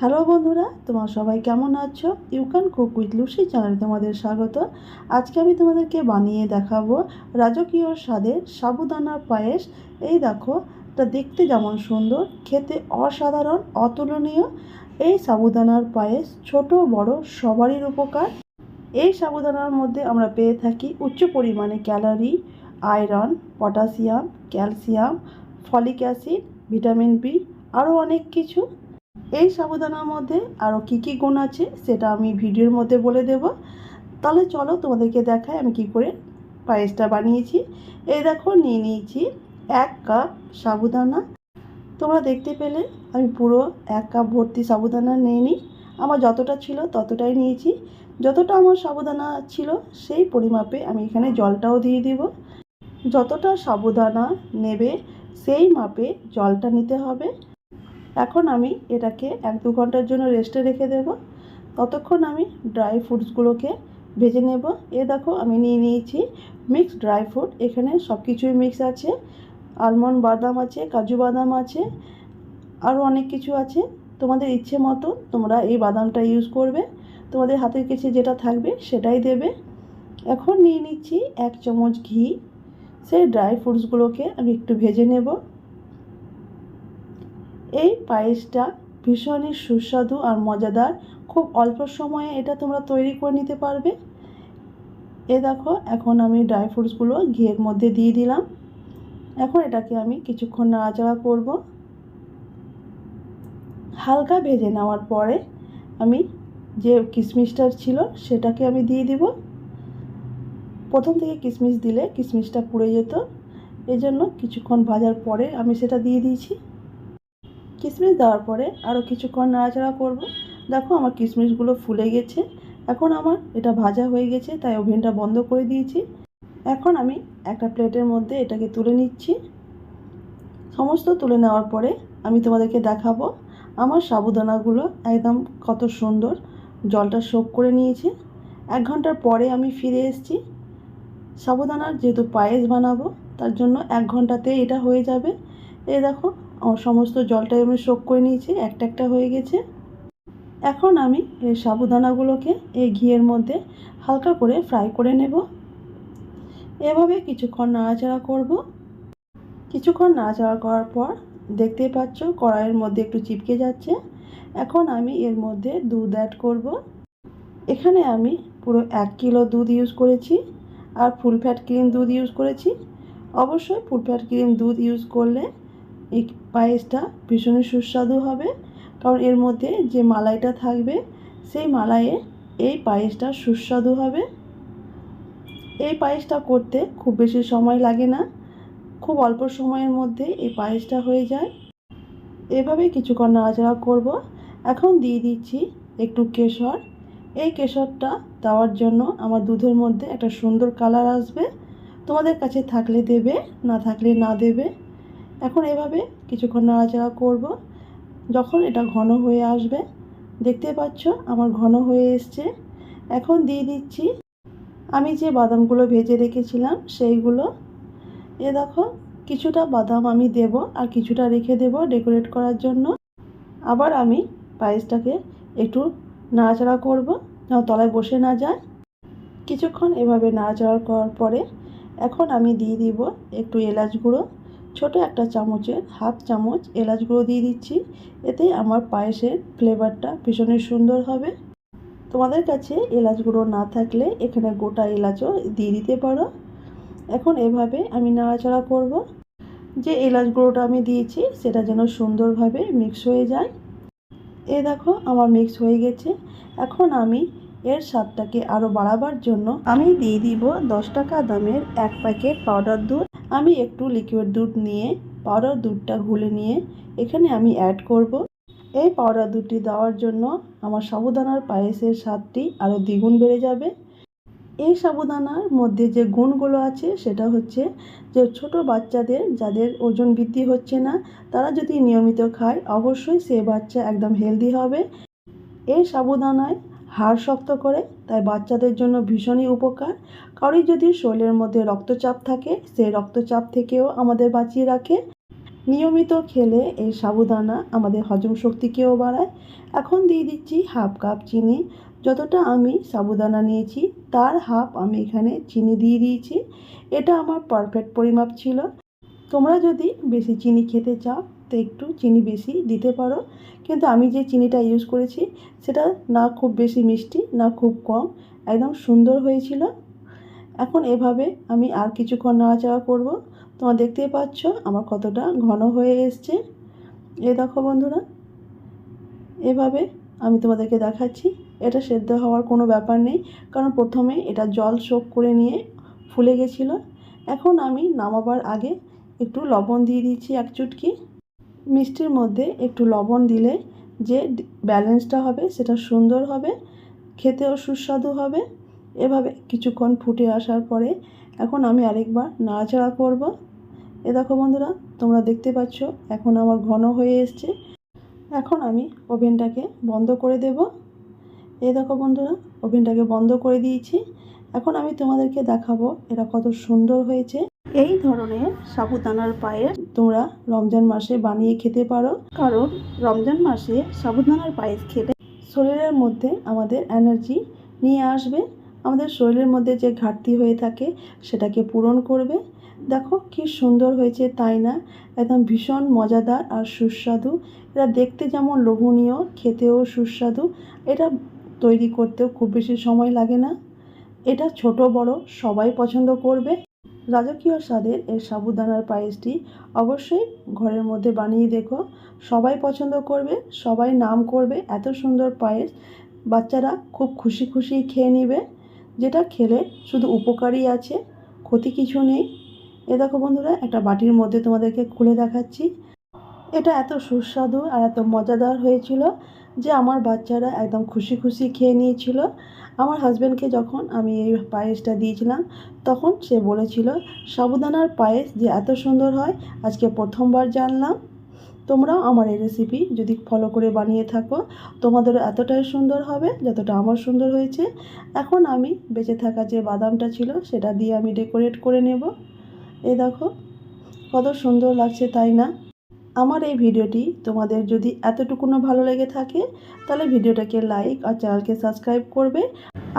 Hello বন্ধুরা, তোমার সবাই কেমন আছো? You can cook with Lucy চ্যানেলে তোমাদের স্বাগত। আজকে আমি তোমাদেরকে বানিয়ে দেখাবো রাজকীয় স্বাদের সাবুদানার পায়েস। এই দেখো, এটা দেখতে যেমন সুন্দর, খেতে অসাধারণ, অতুলনীয়। এই সাবুদানার পায়েস ছোট, বড়, সবারই উপকার। এই সাবুদানার মধ্যে আমরা পেয়ে থাকি উচ্চ পরিমাণে calorie, iron, potassium, calcium, folic acid, vitamin B, আরও অনেক কিছু। এই সাবুদানার মধ্যে আরও কী কী গুণ আছে সেটা আমি ভিডিওর মধ্যে বলে দেব। তাহলে চলো তোমাদেরকে দেখাই আমি কি করে পায়েসটা বানিয়েছি। এই দেখো নিয়ে নিয়েছি এক কাপ সাবুদানা। তোমরা দেখতে পেলে আমি পুরো এক কাপ ভর্তি সাবুদানা নিয়ে নিই। আমার যতটা ছিল ততটাই নিয়েছি। যতটা আমার সাবুদানা ছিল সেই পরিমাপে আমি এখানে জলটাও দিয়ে দিব। যতটা সাবুদানা নেবে সেই মাপে জলটা নিতে হবে। এখন আমি এটাকে এক দু ঘণ্টার জন্য রেস্টে রেখে দেব। ততক্ষণ আমি ড্রাই ফ্রুটসগুলোকে ভেজে নেব। এ দেখো আমি নিয়ে নিয়েছি মিক্স ড্রাই ফ্রুট। এখানে সব কিছুই মিক্স আছে। আলমন্ড বাদাম আছে, কাজু বাদাম আছে, আরও অনেক কিছু আছে। তোমাদের ইচ্ছে মতো তোমরা এই বাদামটা ইউজ করবে। তোমাদের হাতের কাছে যেটা থাকবে সেটাই দেবে। এখন নিয়ে নিচ্ছি এক চামচ ঘি। সেই ড্রাই ফ্রুটসগুলোকে আমি একটু ভেজে নেব। এই পায়েসটা ভীষণই সুস্বাদু আর মজাদার। খুব অল্প সময়ে এটা তোমরা তৈরি করে নিতে পারবে। এ দেখো, এখন আমি ড্রাই ফ্রুটসগুলো ঘিয়ের মধ্যে দিয়ে দিলাম। এখন এটাকে আমি কিছুক্ষণ নাড়াচাড়া করব। হালকা ভেজে নেওয়ার পরে আমি যে কিশমিশটা ছিল সেটাকে আমি দিয়ে দিব। প্রথম থেকে কিশমিশ দিলে কিশমিশটা পুড়ে যেত। এজন্য কিছুক্ষণ ভাজার পরে আমি সেটা দিয়ে দিয়েছি। কিশমিশ দেওয়ার পরে আরও কিছুক্ষণ নাড়াচাড়া করব। দেখো আমার কিশমিশগুলো ফুলে গেছে। এখন আমার এটা ভাজা হয়ে গেছে, তাই ওভেনটা বন্ধ করে দিয়েছি। এখন আমি একটা প্লেটের মধ্যে এটাকে তুলে নিচ্ছি। সমস্ত তুলে নেওয়ার পরে আমি তোমাদেরকে দেখাবো আমার সাবুদানাগুলো একদম কত সুন্দর জলটা শোক করে নিয়েছে। এক ঘণ্টার পরে আমি ফিরে এসেছি। সাবুদানার যেহেতু পায়েস বানাবো, তার জন্য এক ঘন্টাতে এটা হয়ে যাবে। এই দেখো সমস্ত জলটাই আমি শোক করে নিয়েছি, একটা একটা হয়ে গেছে। এখন আমি এই সাবুদানাগুলোকে এই ঘিয়ের মধ্যে হালকা করে ফ্রাই করে নেব। এভাবে কিছুক্ষণ নাড়াচাড়া করব। কিছুক্ষণ নাড়াচাড়া করার পর দেখতেই পাচ্ছ কড়াইয়ের মধ্যে একটু চিপকে যাচ্ছে। এখন আমি এর মধ্যে দুধ অ্যাড করব। এখানে আমি পুরো এক কিলো দুধ ইউজ করেছি আর ফুল ফ্যাট ক্রিম দুধ ইউজ করেছি। অবশ্যই ফুল ফ্যাট ক্রিম দুধ ইউজ করলে এই পায়েসটা ভীষণই সুস্বাদু হবে। কারণ এর মধ্যে যে মালাইটা থাকবে, সেই মালাইয়ে এই পায়েসটা সুস্বাদু হবে। এই পায়েসটা করতে খুব বেশি সময় লাগে না। খুব অল্প সময়ের মধ্যে এই পায়েসটা হয়ে যায়। এভাবে কিছুক্ষণ নাড়াচাড়া করব। এখন দিয়ে দিচ্ছি একটু কেশর। এই কেশরটা দেওয়ার জন্য আমার দুধের মধ্যে একটা সুন্দর কালার আসবে। তোমাদের কাছে থাকলে দেবে, না থাকলে না দেবে। এখন এভাবে কিছুক্ষণ নাড়াচাড়া করব। যখন এটা ঘন হয়ে আসবে, দেখতে পাচ্ছ আমার ঘন হয়ে এসছে। এখন দিয়ে দিচ্ছি। আমি যে বাদামগুলো ভেজে রেখেছিলাম, সেইগুলো। এ দেখো, কিছুটা বাদাম আমি দেব আর কিছুটা রেখে দেব ডেকোরেট করার জন্য। আবার আমি পায়েসটাকে একটু নাড়াচাড়া করব যেন তলায় বসে না যায়। কিছুক্ষণ এভাবে নাড়াচাড়া করার পরে, এখন আমি দিয়ে দিব একটু এলাচ গুঁড়ো। ছোট একটা চামচের হাফ চামচ এলাচ গুঁড়ো দিয়ে দিচ্ছি। এতে আমার পায়েসের ফ্লেভারটা ভীষণই সুন্দর হবে। তোমাদের কাছে এলাচ গুঁড়ো না থাকলে এখানে গোটা এলাচও দিয়ে দিতে পারো। এখন এভাবে আমি নাড়াচাড়া করব। যে এলাচ গুঁড়োটা আমি দিয়েছি, সেটা যেন সুন্দরভাবে মিক্স হয়ে যায়। এ দেখো, আমার মিক্স হয়ে গেছে। এখন আমি এর স্বাদটাকে আরও বাড়াবার জন্য আমি দিয়ে দিব দশ টাকা দামের এক প্যাকেট পাউডার দুধ। আমি একটু লিকুইড দুধ নিয়ে, পাউডার দুধটা ঘুলে নিয়ে এখানে আমি অ্যাড করব। এই পাউডার দুধটি দেওয়ার জন্য আমার সাবুদানার পায়েসের স্বাদটি আরও দ্বিগুণ বেড়ে যাবে। এই সাবুদানার মধ্যে যে গুণগুলো আছে, সেটা হচ্ছে যে ছোট বাচ্চাদের যাদের ওজন বৃদ্ধি হচ্ছে না, তারা যদি নিয়মিত খায়, অবশ্যই সে বাচ্চা একদম হেলদি হবে। এই সাবুদানায় হাড় শক্ত করে, তাই বাচ্চাদের জন্য ভীষণই উপকার। কারোর যদি শরীরের মধ্যে রক্তচাপ থাকে সেই রক্তচাপ থেকেও আমাদের বাঁচিয়ে রাখে। নিয়মিত খেলে এই সাবুদানা আমাদের হজম শক্তিকেও বাড়ায়। এখন দিয়ে দিচ্ছি হাফ কাপ চিনি। যতটা আমি সাবুদানা নিয়েছি, তার হাফ আমি এখানে চিনি দিয়ে দিয়েছি। এটা আমার পারফেক্ট পরিমাপ ছিল। তোমরা যদি বেশি চিনি খেতে চাও তো একটু চিনি বেশি দিতে পারো। কিন্তু আমি যে চিনিটা ইউজ করেছি, সেটা না খুব বেশি মিষ্টি, না খুব কম, একদম সুন্দর হয়েছিল। এখন এভাবে আমি আর কিছুক্ষণ নাড়াচাড়া করব। তোমরা দেখতেই পাচ্ছ আমার কতটা ঘন হয়ে এসছে। এ দেখো বন্ধুরা, এভাবে আমি তোমাদেরকে দেখাচ্ছি। এটা সেদ্ধ হওয়ার কোনো ব্যাপার নেই, কারণ প্রথমে এটা জল শোক করে নিয়ে ফুলে গেছিল। এখন আমি নামাবার আগে একটু লবণ দিয়ে দিচ্ছি এক চুটকি। মিষ্টির মধ্যে একটু লবণ দিলে যে ব্যালেন্সটা হবে সেটা সুন্দর হবে, খেতেও সুস্বাদু হবে। এভাবে কিছুক্ষণ ফুটে আসার পরে এখন আমি আরেকবার নাড়াচাড়া করব। এ দেখো বন্ধুরা, তোমরা দেখতে পাচ্ছ, এখন আমার ঘন হয়ে এসছে। এখন আমি ওভেনটাকে বন্ধ করে দেব। এই দেখো বন্ধুরা, ওভেনটাকে বন্ধ করে দিয়েছি। এখন আমি তোমাদেরকে দেখাবো এটা কত সুন্দর হয়েছে। এই ধরনের সাবুদানার পায়েস তোমরা রমজান মাসে বানিয়ে খেতে পারো। কারণ রমজান মাসে সাবুদানার পায়েস খেলে শরীরের মধ্যে আমাদের এনার্জি নিয়ে আসবে। আমাদের শরীরের মধ্যে যে ঘাটতি হয়ে থাকে সেটাকে পূরণ করবে। দেখো কি সুন্দর হয়েছে তাই না? একদম ভীষণ মজাদার আর সুস্বাদু। এটা দেখতে যেমন লোভনীয়, খেতেও সুস্বাদু। এটা তৈরি করতেও খুব বেশি সময় লাগে না। এটা ছোট বড় সবাই পছন্দ করবে। রাজকীয় স্বাদের এই সাবুদানার পায়েসটি অবশ্যই ঘরের মধ্যে বানিয়ে দেখো। সবাই পছন্দ করবে, সবাই নাম করবে, এত সুন্দর পায়েস। বাচ্চারা খুব খুশি খুশি খেয়ে নেবে। যেটা খেলে শুধু উপকারই আছে, ক্ষতি কিছু নেই। এ দেখো বন্ধুরা, একটা বাটির মধ্যে তোমাদেরকে খুলে দেখাচ্ছি। এটা এত সুস্বাদু আর এত মজাদার হয়েছিল। যে আমার বাচ্চারা একদম খুশি খুশি খেয়ে নিয়েছিল। আমার হাজব্যান্ডকে যখন আমি এই পায়েসটা দিয়েছিলাম, তখন সে বলেছিল, সাবুদানার পায়েস যে এত সুন্দর হয়, আজকে প্রথমবার জানলাম। তোমরাও আমার এই রেসিপি যদি ফলো করে বানিয়ে থাকো, তোমাদেরও এতটাই সুন্দর হবে যতটা আমার সুন্দর হয়েছে। এখন আমি বেঁচে থাকা যে বাদামটা ছিল, সেটা দিয়ে আমি ডেকোরেট করে নেব। এ দেখো, কত সুন্দর লাগছে, তাই না? আমার এই ভিডিওটি তোমাদের যদি এতটুকুনো ভালো লেগে থাকে, তাহলে ভিডিওটাকে লাইক আর চ্যানেলকে সাবস্ক্রাইব করবে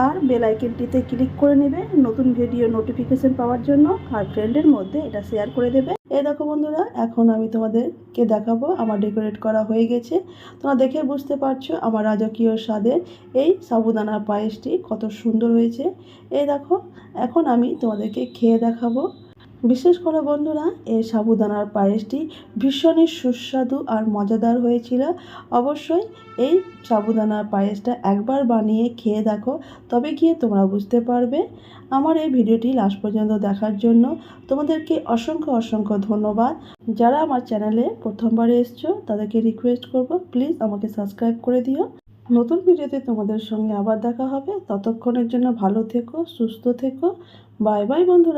আর বেল আইকনটিতে ক্লিক করে নেবে নতুন ভিডিও নোটিফিকেশন পাওয়ার জন্য আর ফ্রেন্ডের মধ্যে এটা শেয়ার করে দেবে। এই দেখো বন্ধুরা, এখন আমি তোমাদেরকে দেখাবো আমার ডেকোরেট করা হয়ে গেছে। তোমরা দেখে বুঝতে পারছ আমার রাজকীয় স্বাদের এই সাবুদানা পায়েসটি কত সুন্দর হয়েছে। এই দেখো, এখন আমি তোমাদেরকে খেয়ে দেখাবো। বিশেষ করে বন্ধুরা এই সাবুদানার পায়েসটি ভীষণই সুস্বাদু আর মজাদার হয়েছিল। অবশ্যই এই সাবুদানার পায়েসটা একবার বানিয়ে খেয়ে দেখো, তবে গিয়ে তোমরা বুঝতে পারবে। আমার এই ভিডিওটি লাস্ট পর্যন্ত দেখার জন্য তোমাদেরকে অসংখ্য অসংখ্য ধন্যবাদ। যারা আমার চ্যানেলে প্রথমবার এসছো, তাদেরকে রিকোয়েস্ট করব প্লিজ আমাকে সাবস্ক্রাইব করে দিও। নতুন ভিডিওতে তোমাদের সঙ্গে আবার দেখা হবে। ততক্ষণের জন্য ভালো থেকো, সুস্থ থেকো। বাই বাই বন্ধুরা।